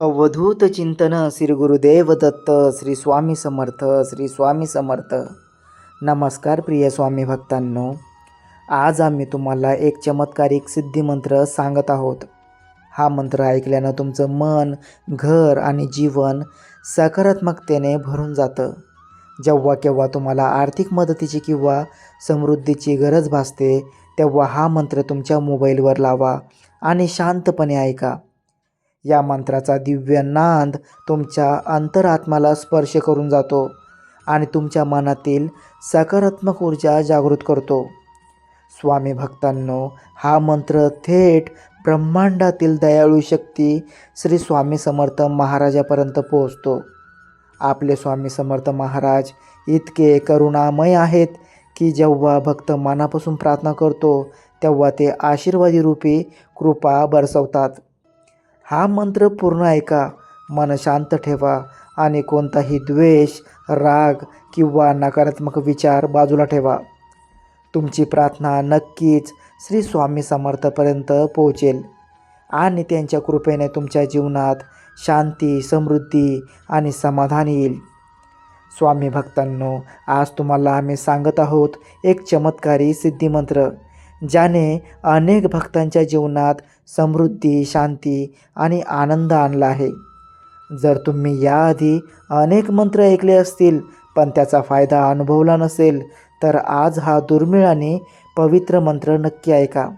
अवधूत चिंतन श्री गुरुदेव दत्त श्री स्वामी समर्थ श्री स्वामी समर्थ. नमस्कार प्रिय स्वामी भक्तांनो. आज आम्ही तुम्हाला एक चमत्कारिक सिद्धिमंत्र सांगत आहोत. हा मंत्र ऐकल्यानं तुमचं मन घर आणि जीवन सकारात्मकतेने भरून जातं. जेव्हा केव्हा तुम्हाला आर्थिक मदतीची किंवा समृद्धीची गरज भासते तेव्हा हा मंत्र तुमच्या मोबाईलवर लावा आणि शांतपणे ऐका. या मंत्राचा दिव्य नांद तुमच्या अंतरात्माला स्पर्श करून जातो आणि तुमच्या मनातील सकारात्मक ऊर्जा जागृत करतो. स्वामी भक्तांनो हा मंत्र थेट ब्रह्मांडातील दयाळू शक्ती श्री स्वामी समर्थ महाराजापर्यंत पोहोचतो. आपले स्वामी समर्थ महाराज इतके करुणामय आहेत की जेव्हा भक्त मनापासून प्रार्थना करतो तेव्हा ते आशीर्वादी रूपी कृपा बरसवतात. हा मंत्र पूर्ण ऐका. मन शांत ठेवा आणि कोणताही द्वेष राग किंवा नकारात्मक विचार बाजूला ठेवा. तुमची प्रार्थना नक्कीच श्री स्वामी समर्थपर्यंत पोहोचेल आणि त्यांच्या कृपेने तुमच्या जीवनात शांती समृद्धी आणि समाधान येईल. स्वामी भक्तांनो आज तुम्हाला आम्ही सांगत आहोत एक चमत्कारी सिद्धिमंत्र. ज्याने अनेक भक्तांच्या जीवनात समृद्धी शांती आणि आनंद आणला आहे. जर तुम्ही याआधी अनेक मंत्र ऐकले असतील पण त्याचा फायदा अनुभवला नसेल तर आज हा दुर्मिळ आणि पवित्र मंत्र नक्की ऐका.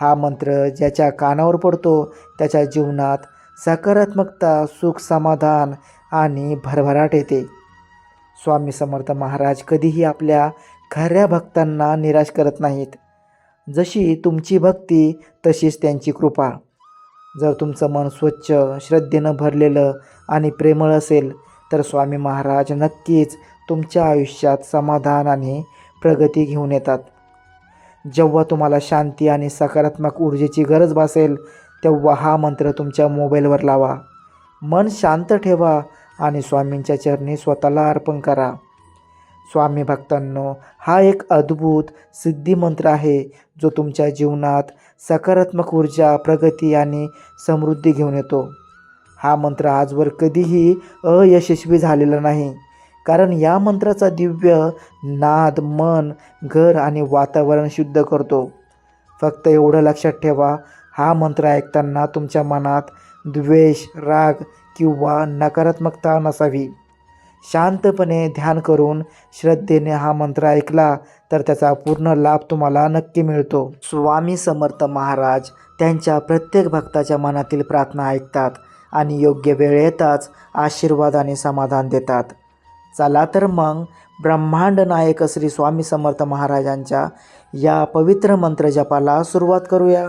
हा मंत्र ज्याच्या कानावर पडतो त्याच्या जीवनात सकारात्मकता सुख समाधान आणि भरभराट येते. स्वामी समर्थ महाराज कधीही आपल्या खऱ्या भक्तांना निराश करत नाहीत. जशी तुमची भक्ती तशीच त्यांची कृपा. जर तुमचं मन स्वच्छ श्रद्धेनं भरलेलं आणि प्रेमळ असेल तर स्वामी महाराज नक्कीच तुमच्या आयुष्यात समाधान आणि प्रगती घेऊन येतात. जेव्हा तुम्हाला शांती आणि सकारात्मक ऊर्जेची गरज भासेल तेव्हा हा मंत्र तुमच्या मोबाईलवर लावा. मन शांत ठेवा आणि स्वामींच्या चरणी स्वतःला अर्पण करा. स्वामी भक्तांनो हा एक अद्भुत सिद्धिमंत्र आहे जो तुमच्या जीवनात सकारात्मक ऊर्जा प्रगती आणि समृद्धी घेऊन येतो. हा मंत्र आजवर कधीही अयशस्वी झालेला नाही कारण या मंत्राचा दिव्य नाद मन घर आणि वातावरण शुद्ध करतो. फक्त एवढं लक्षात ठेवा हा मंत्र ऐकताना तुमच्या मनात द्वेष राग किंवा नकारात्मकता नसावी. शांतपणे ध्यान करून श्रद्धेने हा मंत्र ऐकला तर त्याचा पूर्ण लाभ तुम्हाला नक्की मिळतो. स्वामी समर्थ महाराज त्यांच्या प्रत्येक भक्ताच्या मनातील प्रार्थना ऐकतात आणि योग्य वेळ येताच आशीर्वाद आणि समाधान देतात. चला तर मग ब्रह्मांड नायक श्री स्वामी समर्थ महाराजांच्या या पवित्र मंत्र जपाला सुरुवात करूया.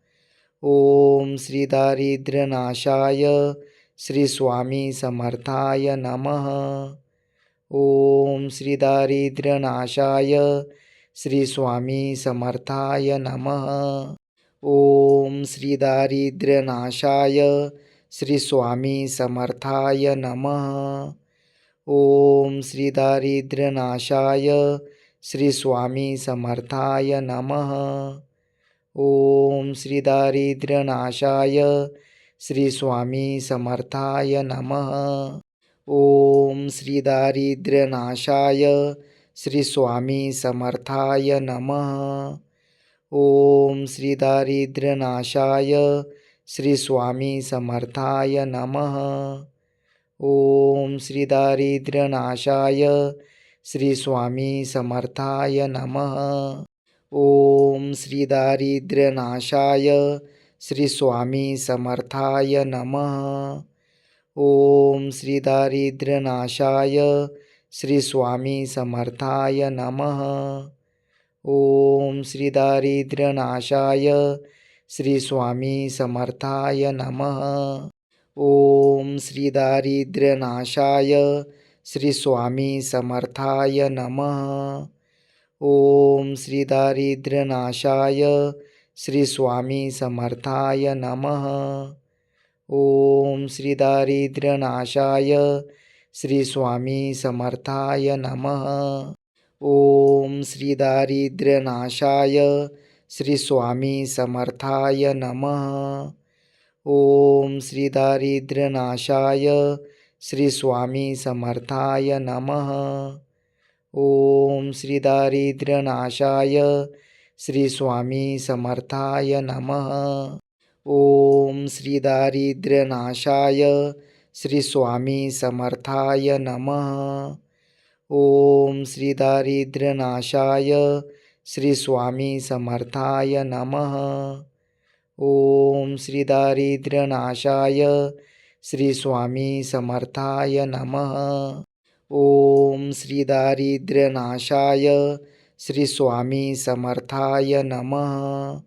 ओम श्री दारिद्र्यनाशाय श्री स्वामी समर्थाय नमः। ओम श्री दारिद्र्यनाशाय श्री स्वामी समर्थाय नमः। ओम श्री दारिद्र्यनाशाय श्री स्वामी समर्थाय नमः। ओम श्री दारिद्र्यनाशाय श्री स्वामी समर्थाय नमः। ओम श्री दारिद्र्यनाशाय श्री स्वामी समर्थाय नमः। ओम श्री दारिद्र्यनाशाय श्री स्वामी समर्थाय नमः। ओम श्री दारिद्र्यनाशाय श्री स्वामी समर्थाय नमः। ओम श्री दारिद्र्यनाशाय श्री स्वामी समर्थाय नमः। ओम श्री दारिद्र्यनाशाय श्री स्वामी समर्थाय नमः। ओम श्री दारिद्र्यनाशाय श्री स्वामी समर्थाय नमः। ओम श्री दारिद्र्यनाशाय श्री स्वामी समर्थाय नमः। ओम श्री दारिद्र्यनाशाय श्री स्वामी समर्थाय नमः। ओम श्री दारिद्र्यनाशाय श्री स्वामी समर्थाय नमः। ओम श्री दारिद्र्यनाशाय श्री स्वामी समर्थाय नमः। ओम श्री दारिद्र्यनाशाय श्री स्वामी समर्थाय नमः। ओम श्री दारिद्र्यनाशाय श्री स्वामी समर्थाय नमः। ओम श्री दारिद्र्यनाशाय श्री स्वामी समर्थाय नमः। ओम श्री दारिद्र्यनाशाय श्री स्वामी समर्थाय नमः। ओम श्री दारिद्र्यनाशाय श्री स्वामी समर्थाय नमः। ओम श्री दारिद्र्यनाशाय श्री स्वामी समर्थाय नमः। ओम श्री दारिद्र्यनाशाय श्री स्वामी समर्थाय नमः।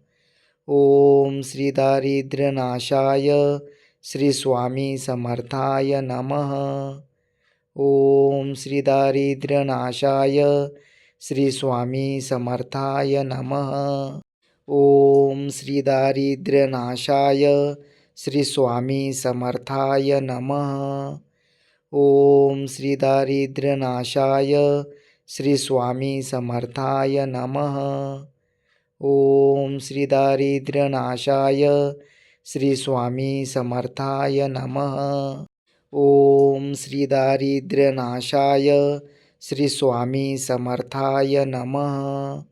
ओम श्री दारिद्र्यनाशाय श्री स्वामी समर्थाय नमः। ओम श्री दारिद्र्यनाशाय श्री स्वामी समर्थाय नमः। ओम श्री दारिद्र्यनाशाय श्री स्वामी समर्थाय नमः। ओम श्री दारिद्र्यनाशाय श्री स्वामी समर्थाय नमः। ओम श्री दारिद्र्यनाशाय श्री स्वामी समर्थाय नमः। ओम श्री दारिद्र्यनाशाय श्री स्वामी समर्थाय नमः।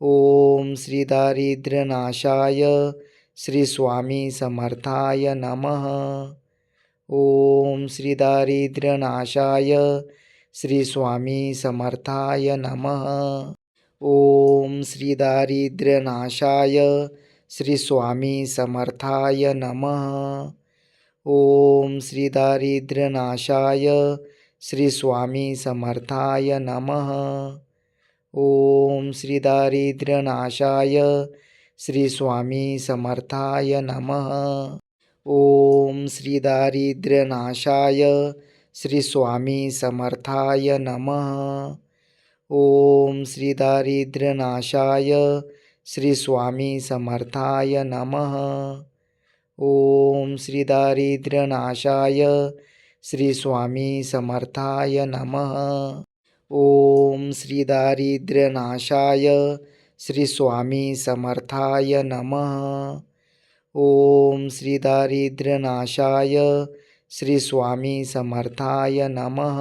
ओम श्री दारिद्र्यनाशाय श्री स्वामी समर्थाय नमः। ओम श्री दारिद्र्यनाशाय श्री स्वामी समर्थाय नमः। ओम श्री दारिद्र्यनाशाय श्री स्वामी समर्थाय नमः। ओम श्री दारिद्र्यनाशाय श्री स्वामी समर्थाय नमः। ओम श्री दारिद्र्यनाशाय श्री स्वामी समर्थाय नमः। ओम श्री दारिद्र्यनाशाय श्री स्वामी समर्थाय नमः। ओम श्री दारिद्र्यनाशाय श्री स्वामी समर्थाय नमः। ओम श्री दारिद्र्यनाशाय श्री स्वामी समर्थाय नमः। ओम श्री दारिद्र्यनाशाय श्री स्वामी समर्थाय नमः। ओम श्री दारिद्र्यनाशाय श्री स्वामी समर्थाय नमः।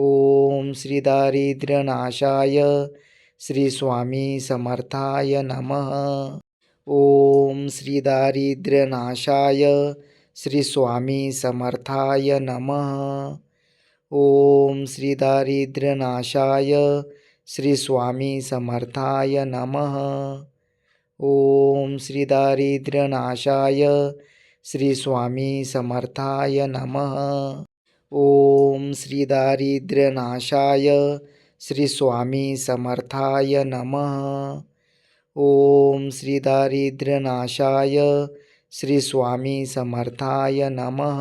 ओम श्री दारिद्र्यनाशाय श्री स्वामी समर्थाय नमः। ओम श्री दारिद्र्यनाशाय श्री स्वामी समर्थाय नमः। ओम श्री दारिद्र्यनाशाय श्री स्वामी समर्थाय नमः ओम श्री दारिद्र्यनाशाय श्री स्वामी समर्थाय नमः। ओम श्री दारिद्र्यनाशाय श्री स्वामी समर्थाय नमः। ओम श्री दारिद्र्यनाशाय श्री स्वामी समर्थाय नमः।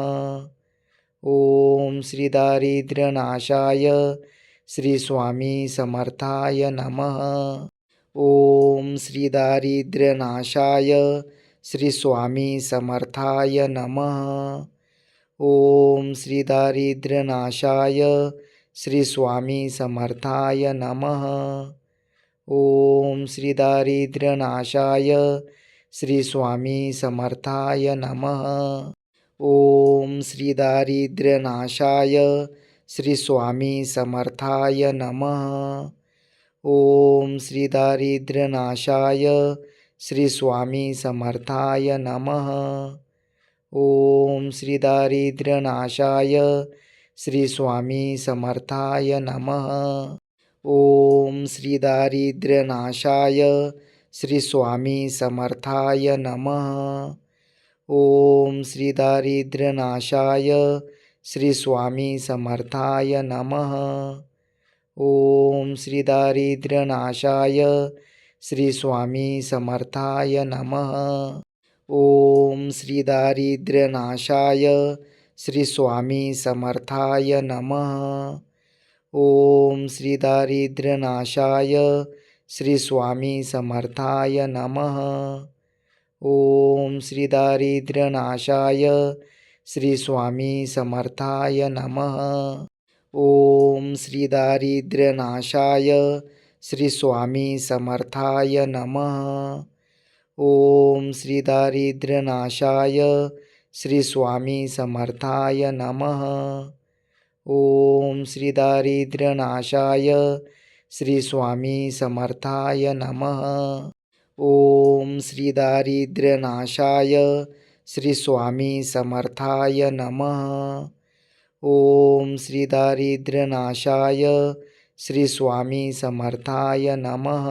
ओम श्री दारिद्र्यनाशाय श्री स्वामी समर्थाय नमः। ओम श्री दारिद्र्यनाशाय श्री स्वामी समर्थाय नमः। ओम श्री दारिद्र्यनाशाय श्री स्वामी समर्थाय नमः। ओम श्री दारिद्र्यनाशाय श्री स्वामी समर्थाय नमः। ओम श्री दारिद्र्यनाशाय श्री स्वामी समर्थाय नमः। ओम श्री दारिद्र्यनाशाय श्री स्वामी समर्थाय नमः। ओम श्री दारिद्र्यनाशाय श्री स्वामी समर्थाय नमः। ओम श्री दारिद्र्यनाशाय श्री स्वामी समर्थाय नमः। ओम श्री दारिद्र्यनाशाय श्री स्वामी समर्थाय नमः। ओम श्री दारिद्र्यनाशाय श्री स्वामी समर्थाय नमः। ओम श्री दारिद्र्यनाशाय श्री स्वामी समर्थाय नमः। ओम श्री दारिद्र्यनाशाय श्री स्वामी समर्थाय नमः। ओम श्री दारिद्र्यनाशाय श्री स्वामी समर्थाय नमः। ओम श्री दारिद्र्यनाशाय श्री स्वामी समर्थाय नमः। ओम श्री दारिद्र्यनाशाय श्री स्वामी समर्थाय नमः। ओम श्री दारिद्र्यनाशाय श्री स्वामी समर्थाय नमः। ओम श्री दारिद्र्यनाशाय श्री स्वामी समर्थाय नमः। ओम श्री दारिद्र्यनाशाय श्री स्वामी समर्थाय नमः।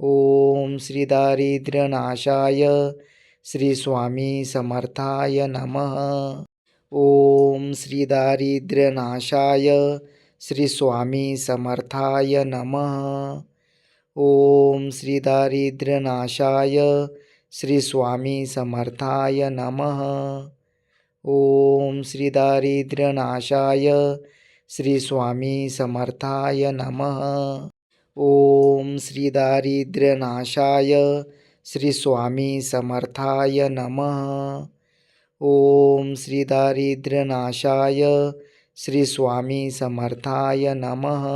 ओम श्री दारिद्र्यनाशाय श्री स्वामी समर्थाय नमः। ओम श्री दारिद्र्यनाशाय श्री स्वामी समर्थाय नमः। ओम श्री दारिद्र्यनाशाय श्री स्वामी समर्थाय नमः। ओम श्री दारिद्र्यनाशाय श्री स्वामी समर्थाय नमः। ओम श्री दारिद्र्यनाशाय श्री स्वामी समर्थाय नमः। ओम श्री दारिद्र्यनाशाय श्री स्वामी समर्थाय नमः।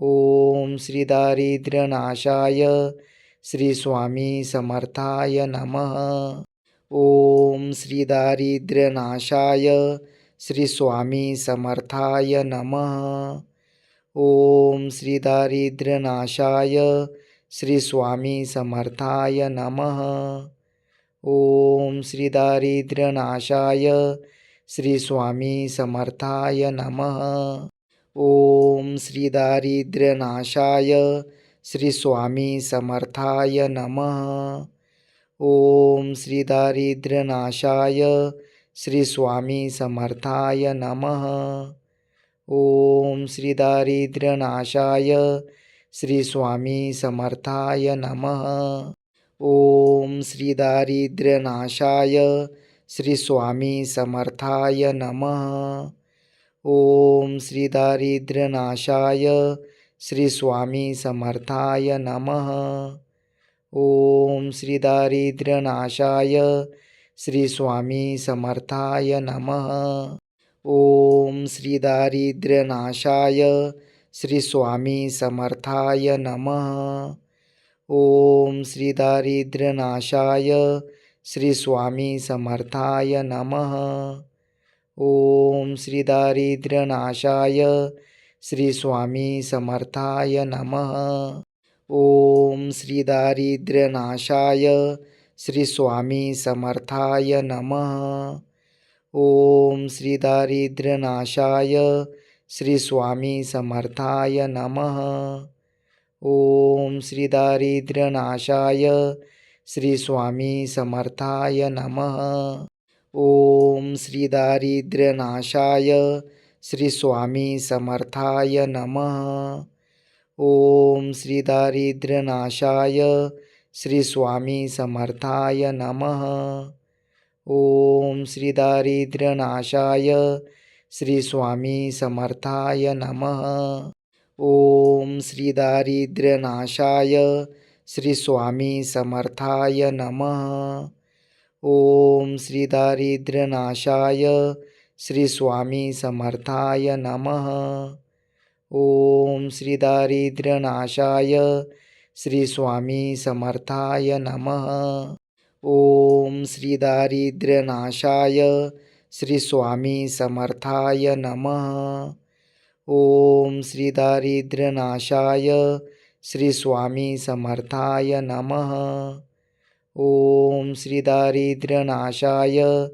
ओम श्री दारिद्र्यनाशाय श्री स्वामी समर्थाय नमः। ओम श्री दारिद्र्यनाशाय श्री स्वामी समर्थाय नमः। ओम श्री दारिद्र्यनाशाय श्री स्वामी समर्थाय नमः। ओम श्री दारिद्र्यनाशाय श्री स्वामी समर्थाय नमः। ओम श्री दारिद्र्यनाशाय श्री स्वामी समर्थाय नमः। ओम श्री दारिद्र्यनाशाय श्री स्वामी समर्थाय नमः। ओम श्री दारिद्र्यनाशाय श्री स्वामी समर्थाय नमः। ओम श्री दारिद्र्यनाशाय श्री स्वामी समर्थाय नमः। ओम श्री दारिद्र्यनाशाय श्री स्वामी समर्थाय नमः। ओम श्री दारिद्र्यनाशाय श्री स्वामी समर्थाय नमः। ओम श्री दारिद्र्यनाशाय श्री स्वामी समर्थाय नमः। ओम श्री दारिद्र्यनाशाय श्री स्वामी समर्थाय नमः। ओम श्री दारिद्र्यनाशाय श्री स्वामी समर्थाय नमः। ओम श्री दारिद्र्यनाशाय श्री स्वामी समर्थाय नमः। ओम श्री दारिद्र्यनाशाय श्री स्वामी समर्थाय नमः। ओम श्री दारिद्र्यनाशाय श्री स्वामी समर्थाय नमः। ओम श्री दारिद्र्यनाशाय श्री स्वामी समर्थाय नमः। ओम श्री दारिद्र्यनाशाय श्री स्वामी समर्थाय नमः। ओम श्री दारिद्र्यनाशाय श्री स्वामी समर्थाय नमः। ओम श्री दारिद्र्यनाशाय श्री स्वामी समर्थाय नमः। ओम श्री दारिद्र्यनाशाय श्री स्वामी समर्थाय नमः। ओम श्री दारिद्र्यनाशाय श्री स्वामी समर्थाय नमः। ओम श्री दारिद्र्यनाशाय श्री स्वामी समर्थाय नमः। ओम श्री दारिद्र्यनाशाय श्री स्वामी समर्थाय नमः। ओम श्री दारिद्र्यनाशाय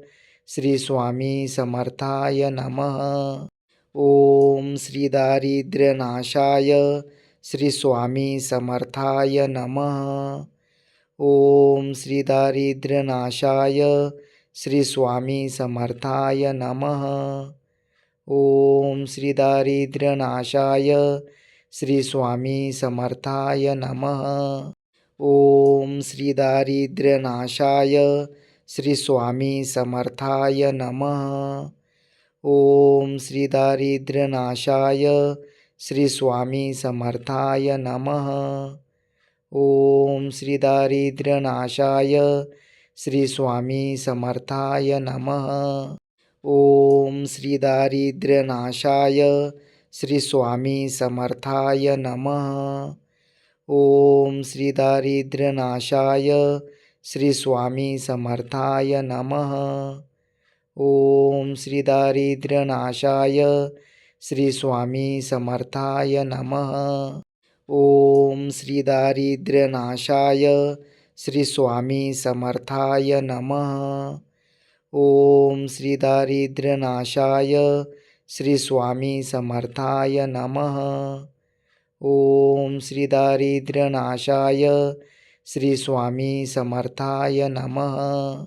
श्री स्वामी समर्थाय नमः। ओम श्री दारिद्र्यनाशाय श्री स्वामी समर्थाय नमः। ओम श्री दारिद्र्यनाशाय श्री स्वामी समर्थाय नमः। ओम श्री दारिद्र्यनाशाय श्री स्वामी समर्थाय नमः। ओम श्री दारिद्र्यनाशाय श्री स्वामी समर्थाय नमः। ओम श्री दारिद्र्यनाशाय श्री स्वामी समर्थाय नमः। ओम श्री दारिद्र्यनाशाय श्री स्वामी समर्थाय नमः। ओम श्री दारिद्र्यनाशाय श्री स्वामी समर्थाय नमः। ओम श्री दारिद्र्यनाशाय श्री स्वामी समर्थाय नमः। ओम श्री दारिद्र्यनाशाय श्री स्वामी समर्थाय नमः। ओम श्री दारिद्र्यनाशाय श्री स्वामी समर्थाय नमः। ओम श्री दारिद्र्यनाशाय श्री स्वामी समर्थाय नमः। ओम श्री दारिद्र्यनाशाय श्री स्वामी समर्थाय नमः।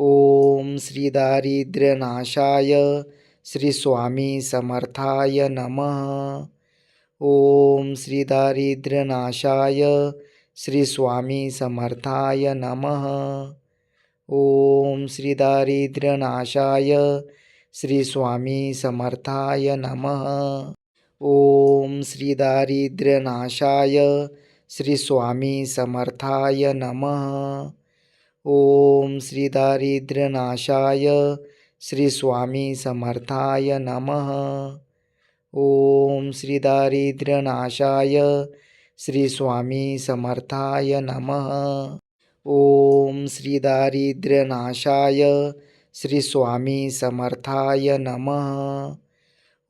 ओम श्री दारिद्र्यनाशाय श्री स्वामी समर्थाय नमः। ओम श्री दारिद्र्यनाशाय श्री स्वामी समर्थाय नमः। ओम श्री दारिद्र्यनाशाय श्री स्वामी समर्थाय नमः। ओम श्री दारिद्र्यनाशाय श्री स्वामी समर्थाय नमः। ओम श्री दारिद्र्यनाशाय श्री स्वामी समर्थाय नमः। ओम श्री दारिद्र्यनाशाय श्री स्वामी समर्थाय नमः। ओम श्री दारिद्र्यनाशाय श्री स्वामी समर्थाय नमः।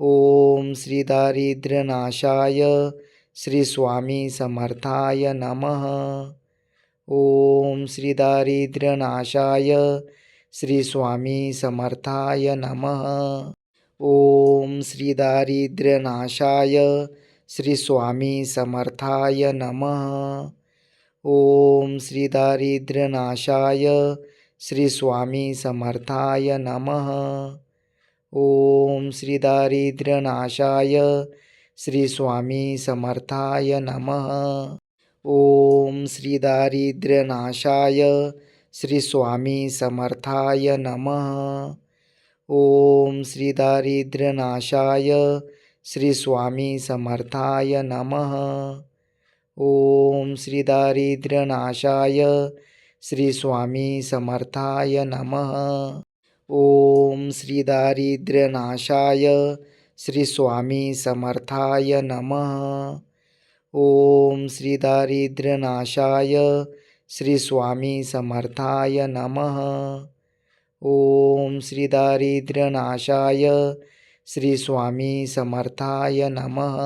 ओम श्री दारिद्र्यनाशाय श्री स्वामी समर्थाय नमः। ओम श्री दारिद्र्यनाशाय श्री स्वामी समर्थाय नमः। ओम श्री दारिद्र्यनाशाय श्री स्वामी समर्थाय नमः। ओम श्री दारिद्र्यनाशाय श्री स्वामी समर्थाय नमः। ओम श्री दारिद्र्यनाशाय श्री स्वामी समर्थाय नमः। ओम श्री दारिद्र्यनाशाय श्री स्वामी समर्थाय नमः। ओम श्री दारिद्र्यनाशाय श्री स्वामी समर्थाय नमः। ओम श्री दारिद्र्यनाशाय श्री स्वामी समर्थाय नमः। ओम श्री दारिद्र्यनाशाय श्री स्वामी समर्थाय नमः। ओम श्री दारिद्र्यनाशाय श्री स्वामी समर्थाय नमः। ओम श्री दारिद्र्यनाशाय श्री स्वामी समर्थाय नमः।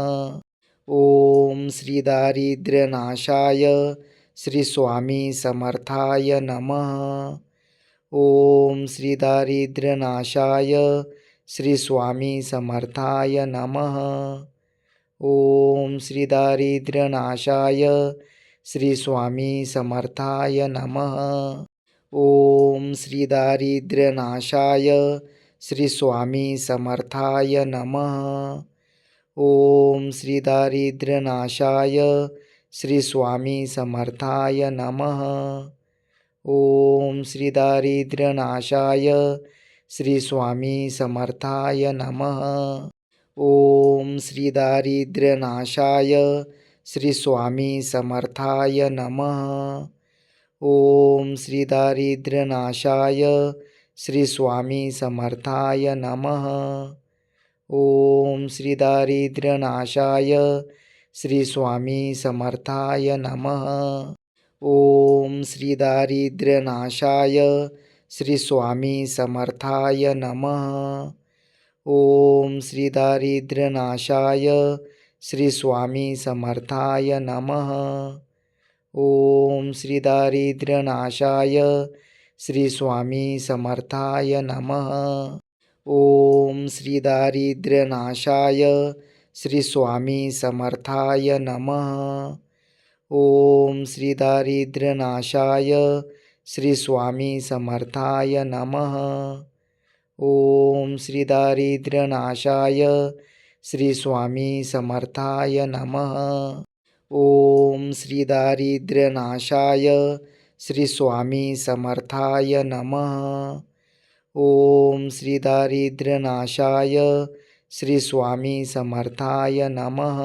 ओम श्री दारिद्र्यनाशाय श्री स्वामी समर्थाय नमः। ओम श्री दारिद्र्यनाशाय श्री स्वामी समर्थाय नमः। ओम श्री दारिद्र्यनाशाय श्री स्वामी समर्थाय नमः। ओम श्री दारिद्र्यनाशाय श्री स्वामी समर्थाय नमः। ओम श्री दारिद्र्यनाशाय श्री स्वामी समर्थाय नमः। ओम श्री दारिद्र्यनाशाय श्री स्वामी समर्थाय नमः। ओम श्री दारिद्र्यनाशाय श्री स्वामी समर्थाय नमः। ओम श्री दारिद्र्यनाशाय श्री स्वामी समर्थाय नमः। ओम श्री दारिद्र्यनाशाय श्री स्वामी समर्थाय नमः। ओम श्री दारिद्र्यनाशाय श्री स्वामी समर्थाय नमः। ओम श्री दारिद्र्यनाशाय श्री स्वामी समर्थाय नमः। ओम श्री दारिद्र्यनाशाय श्री स्वामी समर्थाय नमः। ओम श्री दारिद्र्यनाशाय श्री स्वामी समर्थाय नमः। ओम श्री दारिद्र्यनाशाय श्री स्वामी समर्थाय नमः। ओम श्री दारिद्र्यनाशाय श्री स्वामी समर्थाय नमः। ओम श्री दारिद्र्यनाशाय श्री स्वामी समर्थाय नमः। ओम श्री दारिद्र्यनाशाय श्री स्वामी समर्थाय नमः।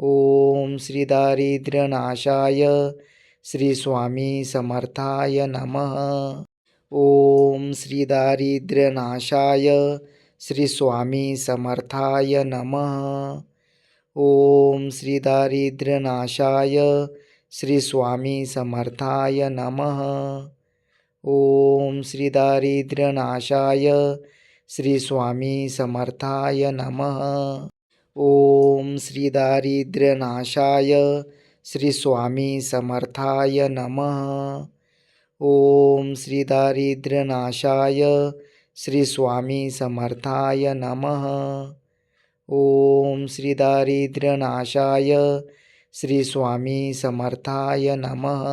ओम श्री दारिद्र्यनाशाय श्री स्वामी समर्थाय नमः। ओम श्री दारिद्र्यनाशाय श्री स्वामी समर्थाय नमः। ओम श्री दारिद्र्यनाशाय श्री स्वामी समर्थाय नमः। ओम श्री दारिद्र्यनाशाय श्री स्वामी समर्थाय नमः। ओम श्री दारिद्र्यनाशाय श्री स्वामी समर्थाय नमः। ओम श्री दारिद्र्यनाशाय श्री स्वामी समर्थाय नमः। ओम श्री दारिद्र्यनाशाय श्री स्वामी समर्थाय नमः।